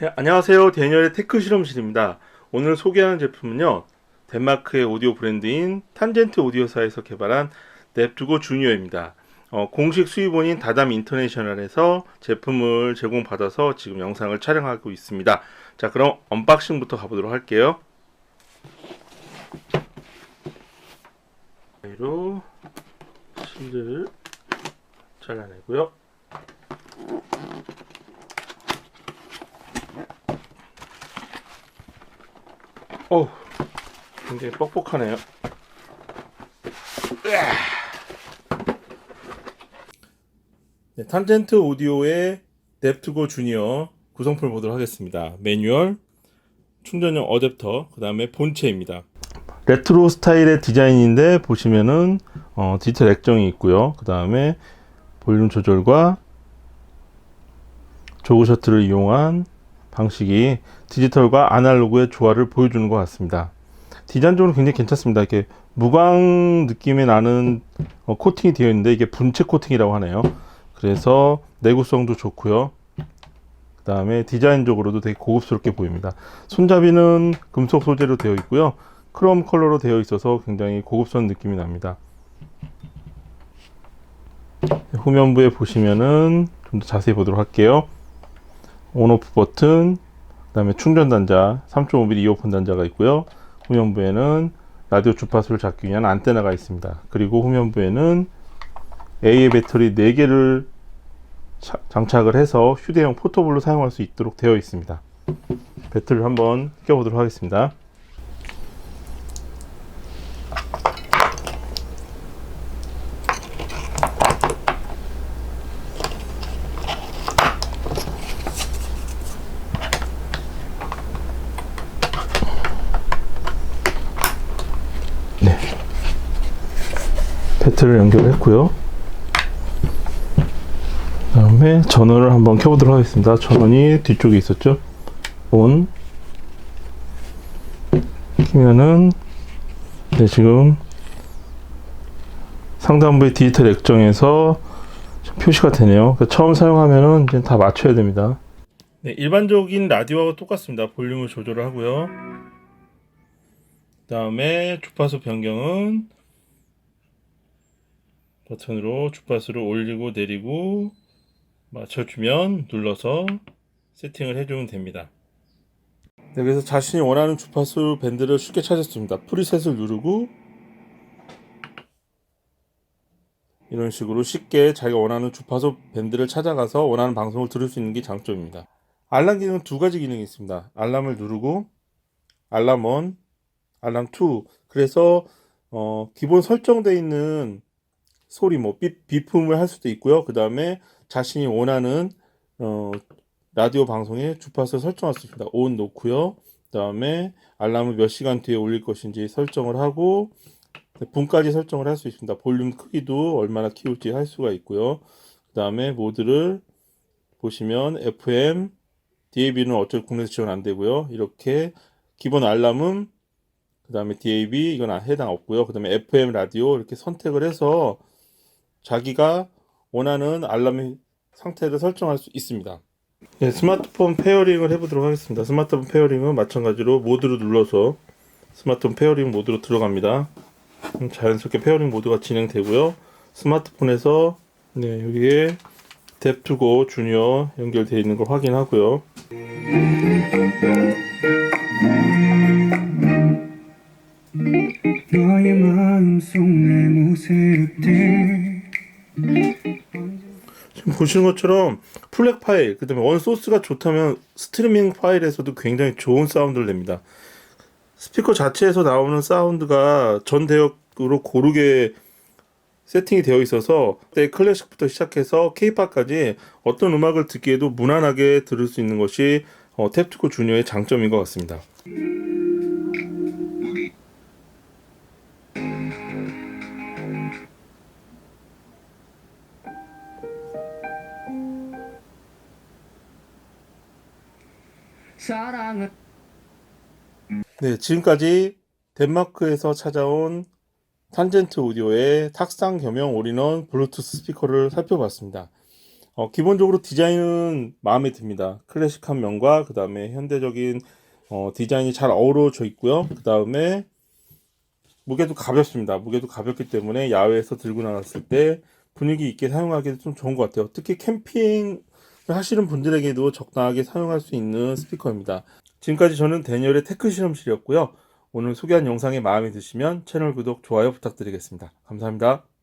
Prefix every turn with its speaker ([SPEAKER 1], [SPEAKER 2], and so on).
[SPEAKER 1] 네, 안녕하세요. 데니얼의 테크 실험실입니다. 오늘 소개하는 제품은요. 덴마크의 오디오 브랜드인 탄젠트 오디오사에서 개발한 넵두고 주니어입니다. 어, 공식 수입원인 다담 인터내셔널에서 제품을 제공받아서 지금 영상을 촬영하고 있습니다. 자, 그럼 언박싱부터 가보도록 할게요. 가위로 실을 잘라내고요. 어우, 굉장히 뻑뻑하네요. 네, 탄젠트 오디오의 넵투고 주니어 구성품을 보도록 하겠습니다. 매뉴얼, 충전용 어댑터, 그 다음에 본체입니다. 레트로 스타일의 디자인인데 보시면은 어, 디지털 액정이 있고요. 그 다음에 볼륨 조절과 조그 셔틀을 이용한 방식이 디지털과 아날로그의 조화를 보여주는 것 같습니다. 디자인적으로 굉장히 괜찮습니다. 이렇게 무광 느낌이 나는 어, 코팅이 되어 있는데 이게 분체 코팅이라고 하네요. 그래서 내구성도 좋고요. 그 다음에 디자인적으로도 되게 고급스럽게 보입니다. 손잡이는 금속 소재로 되어 있고요. 크롬 컬러로 되어 있어서 굉장히 고급스러운 느낌이 납니다. 후면부에 보시면은 좀 더 자세히 보도록 할게요. 온오프 버튼, 그 다음에 충전 단자, 3.5mm 이어폰 단자가 있고요. 후면부에는 라디오 주파수를 잡기 위한 안테나가 있습니다. 그리고 후면부에는 AA 배터리 4개를 장착을 해서 휴대용 포터블로 사용할 수 있도록 되어 있습니다. 배터리를 한번 껴보도록 하겠습니다. 배터리를 연결했고요. 그 다음에 전원을 한번 켜보도록 하겠습니다. 전원이 뒤쪽에 있었죠. 온. 키면은 네 지금 상단부의 디지털 액정에서 표시가 되네요. 그러니까 처음 사용하면은 이제 다 맞춰야 됩니다. 네, 일반적인 라디오와 똑같습니다. 볼륨을 조절을 하고요. 그 다음에 주파수 변경은 버튼으로 주파수를 올리고 내리고 맞춰주면 눌러서 세팅을 해주면 됩니다. 네, 그래서 자신이 원하는 주파수 밴드를 쉽게 찾았습니다. 프리셋을 누르고 이런 식으로 쉽게 자기가 원하는 주파수 밴드를 찾아가서 원하는 방송을 들을 수 있는 게 장점입니다. 알람 기능은 두 가지 기능이 있습니다. 알람을 누르고 알람 온, 알람 2. 그래서 어, 기본 설정되어 있는 소리 뭐 비, 비품을 할 수도 있고요. 그 다음에 자신이 원하는 어, 라디오 방송에 주파수 설정할 수 있습니다. 온 놓고요. 그 다음에 알람을 몇 시간 뒤에 올릴 것인지 설정을 하고 분까지 설정을 할 수 있습니다. 볼륨 크기도 얼마나 키울지 할 수가 있고요. 그 다음에 모드를 보시면 FM, DAB는 어쩔 국내에서 지원 안 되고요. 이렇게 기본 알람은 그 다음에 DAB 이건 해당 없고요. 그 다음에 FM 라디오 이렇게 선택을 해서 자기가 원하는 알람 상태를 설정할 수 있습니다. 네, 스마트폰 페어링을 해보도록 하겠습니다. 스마트폰 페어링은 마찬가지로 모드를 눌러서 스마트폰 페어링 모드로 들어갑니다. 그럼 자연스럽게 페어링 모드가 진행되고요. 스마트폰에서 네, 여기에 뎁투고 주니어 연결되어 있는 걸 확인하고요.
[SPEAKER 2] 너의 마음속 내 모습들
[SPEAKER 1] 보시는 것처럼 플랫 파일, 그 다음에 원 소스가 좋다면 스트리밍 파일에서도 굉장히 좋은 사운드를 냅니다. 스피커 자체에서 나오는 사운드가 전 대역으로 고르게 세팅이 되어 있어서 때 클래식부터 시작해서 케이팝까지 어떤 음악을 듣기에도 무난하게 들을 수 있는 것이 어, 탭투코 주니어의 장점인 것 같습니다.
[SPEAKER 2] 사랑을
[SPEAKER 1] 네, 지금까지 덴마크에서 찾아온 탄젠트 오디오의 탁상 겸용 올인원 블루투스 스피커를 살펴봤습니다. 어, 기본적으로 디자인은 마음에 듭니다. 클래식한 면과 그 다음에 현대적인 어, 디자인이 잘 어우러져 있고요. 그 다음에 무게도 가볍습니다. 무게도 가볍기 때문에 야외에서 들고 나갔을 때 분위기 있게 사용하기도 좀 좋은 것 같아요. 특히 캠핑 하시는 분들에게도 적당하게 사용할 수 있는 스피커입니다. 지금까지 저는 대니얼의 테크 실험실이었고요. 오늘 소개한 영상이 마음에 드시면 채널 구독, 좋아요 부탁드리겠습니다. 감사합니다.